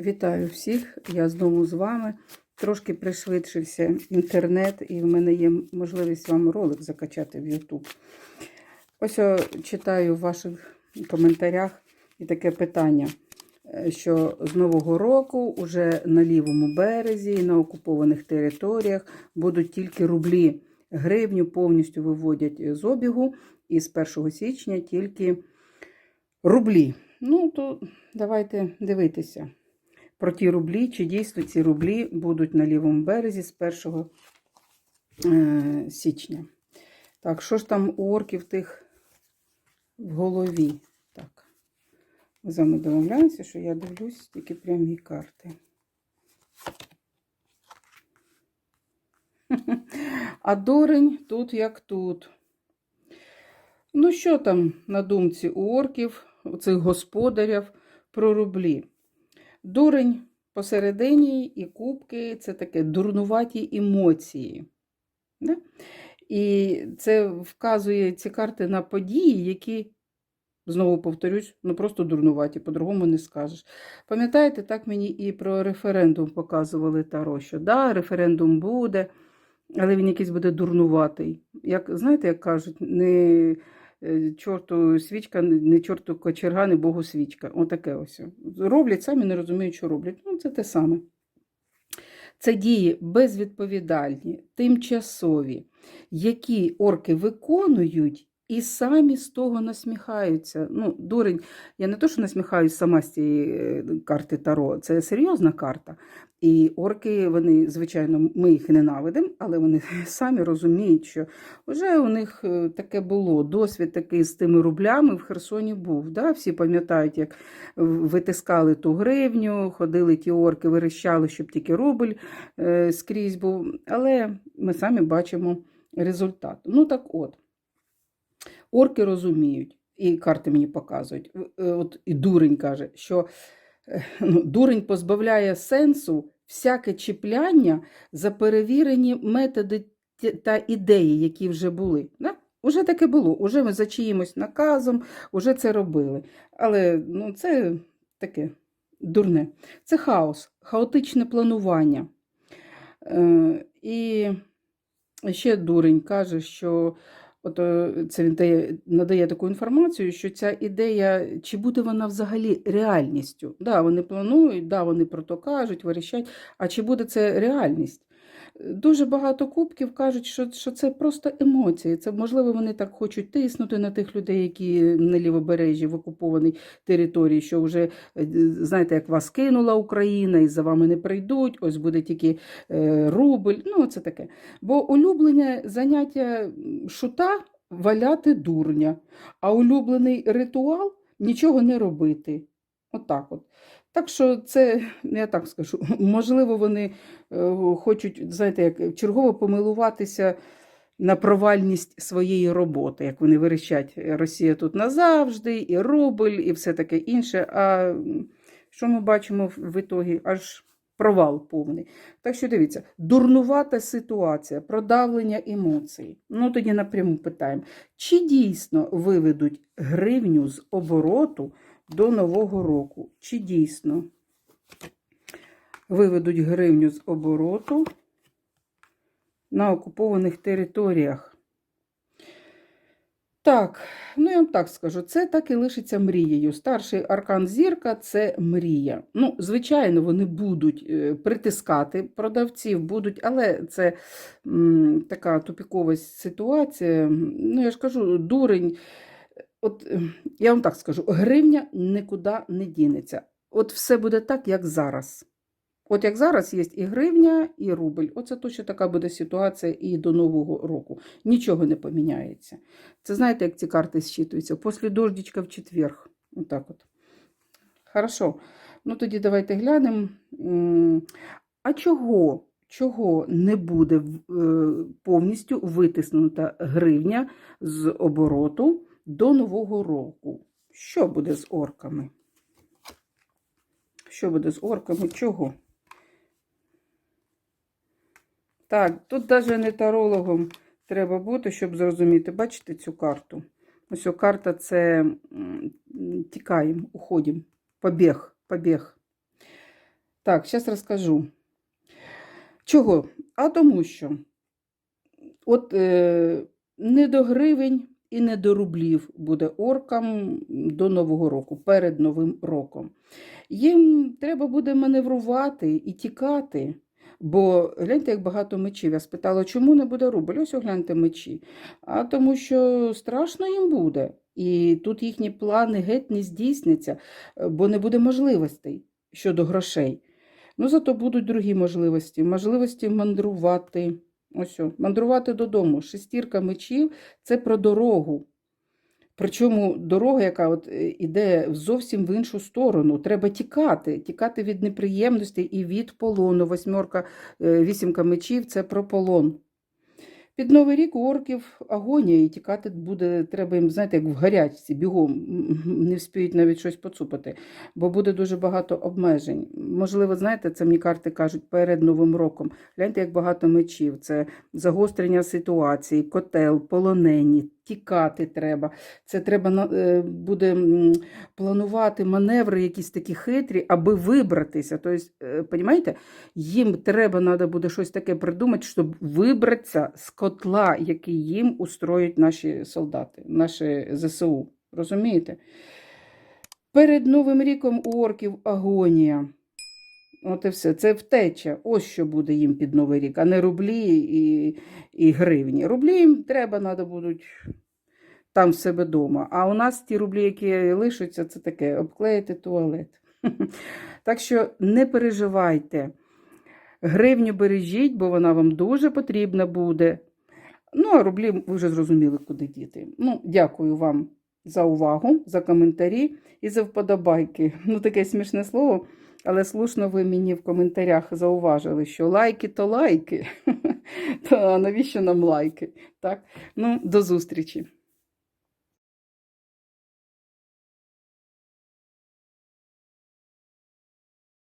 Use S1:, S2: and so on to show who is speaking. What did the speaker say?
S1: Вітаю всіх! Я знову з вами. Трошки пришвидшився інтернет, і в мене є можливість вам ролик закачати в YouTube. Ось я читаю в ваших коментарях і таке питання, е, що з Нового року уже на лівому березі, і на окупованих територіях будуть тільки рублі. Гривню повністю виводять з обігу, і з 1 січня тільки рублі. Ну, то давайте дивитися про ті рублі, чи дійсно ці рублі будуть на лівому березі з 1 е, січня. Так, що ж там у орків тих в голові? Так, ми з вами домовляємося, що я дивлюсь тільки прямі карти. А дурень тут як тут. Ну, що там на думці у орків, у цих господарів про рублі? Дурень посередині і кубки це таке дурнуваті емоції. Да? І це вказує ці карти на події, які, знову повторюсь, ну просто дурнуваті, по-другому не скажеш. Пам'ятаєте, так мені і про референдум показували Таро, що да, референдум буде, але він якийсь буде дурнуватий. Як, Знаєте, як кажуть, не чорту свічка, не чорту кочерга, не Богу свічка. Отаке ось. Роблять, самі не розуміють, що роблять. Ну, це те саме. Це дії безвідповідальні, тимчасові, які орки виконують і самі з того насміхаються. Ну, дурень, я не то, що насміхаюсь сама з цієї карти Таро, це серйозна карта. І орки, вони, звичайно, ми їх ненавидимо, але вони самі розуміють, що вже у них е, таке було. Досвід такий з тими рублями в Херсоні був. Да? Всі пам'ятають, як витискали ту гривню, ходили ті орки, вирощали, щоб тільки рубль е, скрізь був. Але ми самі бачимо результат. Ну так от, орки розуміють, і карти мені показують. е, От і дурень каже, що ну, дурень позбавляє сенсу всяке чіпляння за перевірені методи та ідеї, які вже були. Да? Уже таке було, уже ми за чиїмось наказом, уже це робили. Але ну, це таке дурне. Це хаос, хаотичне планування. Е, І ще дурень каже, що От е, це він дає, надає таку інформацію, що ця ідея, чи буде вона взагалі реальністю? Да, вони планують, да, вони про то кажуть, верещать, а чи буде це реальність? Дуже багато кубків кажуть, що що це просто емоції. Це можливо, вони так хочуть тиснути на тих людей, які на лівобережжі в окупованій території, що вже е, знаєте, як вас кинула Україна, і за вами не прийдуть. Ось буде тільки е, рубль. Ну, це таке. Бо улюблене заняття шута валяти дурня, а улюблений ритуал нічого не робити. Отак от. Так що це, я так скажу, можливо, вони е, хочуть, знаєте, як чергово помилуватися на провальність своєї роботи, як вони вирішать, Росія тут назавжди, і рубль, і все таке інше. А що ми бачимо в ітогі? Аж провал повний. Так що дивіться, дурнувата ситуація, продавлення емоцій. Ну тоді напряму питаємо, чи дійсно виведуть гривню з обороту? До Нового року. Чи дійсно виведуть гривню з обороту на окупованих територіях? Так, ну я вам так скажу, це так і лишиться мрією. Старший аркан зірка це мрія. Ну, звичайно, вони будуть е, притискати продавців, будуть, але це м, така тупікова ситуація. Ну, я ж кажу, дурень. От я вам так скажу: гривня нікуди не дінеться. От все буде так, як зараз. От як зараз є і гривня, і рубль. Оце точно така буде ситуація і до Нового року. Нічого не поміняється. Це знаєте, як ці карти зчитуються? Після дождичка в четверг. Отак от. Хорошо. Ну тоді давайте глянемо. А чого? Чого не буде повністю витиснута гривня з обороту? До Нового року. Що буде з орками? Що буде з орками? Чого? Так, тут навіть не тарологом треба бути, щоб зрозуміти. Бачите цю карту? Ось карта це тікаємо, уходимо. Побіг, побіг. Так, зараз розкажу. Чого? А тому що от е, не до гривень і не до рублів буде оркам до Нового року, перед Новим роком. Їм треба буде маневрувати і тікати. Бо гляньте, як багато мечів. Я спитала, чому не буде рубль? Ось огляньте мечі. А тому що страшно їм буде. І тут їхні плани геть не здійсняться, бо не буде можливостей щодо грошей. Ну, зато будуть другі можливості. Можливості мандрувати. Ось, о, мандрувати додому. Шестірка мечів це про дорогу. Причому дорога, яка от е, іде зовсім в іншу сторону. Треба тікати, тікати від неприємностей і від полону. Восьмерка, е, вісімка мечів це про полон. Під Новий рік у орків агонія і тікати буде, треба їм, знаєте, як в гарячці, бігом, не вспіють навіть щось поцупати, бо буде дуже багато обмежень. Можливо, знаєте, це мені карти кажуть перед Новим роком. Гляньте, як багато мечів. Це загострення ситуації, котел, полонені, тікати треба. Це треба е, буде планувати маневри якісь такі хитрі, аби вибратися. Тобто, е, понімаєте, їм треба треба буде щось таке придумати, щоб вибратися з котла, який їм устроють наші солдати, наші ЗСУ. Розумієте? Перед Новим ріком у орків агонія. От і все. Це втеча. Ось що буде їм під Новий рік, а не рублі і, і гривні. Рублі їм треба, треба будуть там в себе вдома. А у нас ті рублі, які лишаться, це таке обклеїти туалет. Так що не переживайте. Гривню бережіть, бо вона вам дуже потрібна буде. Ну, а рублі ви вже зрозуміли, куди діти. Ну, дякую вам за увагу, за коментарі і за вподобайки. Ну, таке смішне слово, але слушно ви мені в коментарях зауважили, що лайки то лайки. То навіщо нам лайки? Так? Ну, до зустрічі!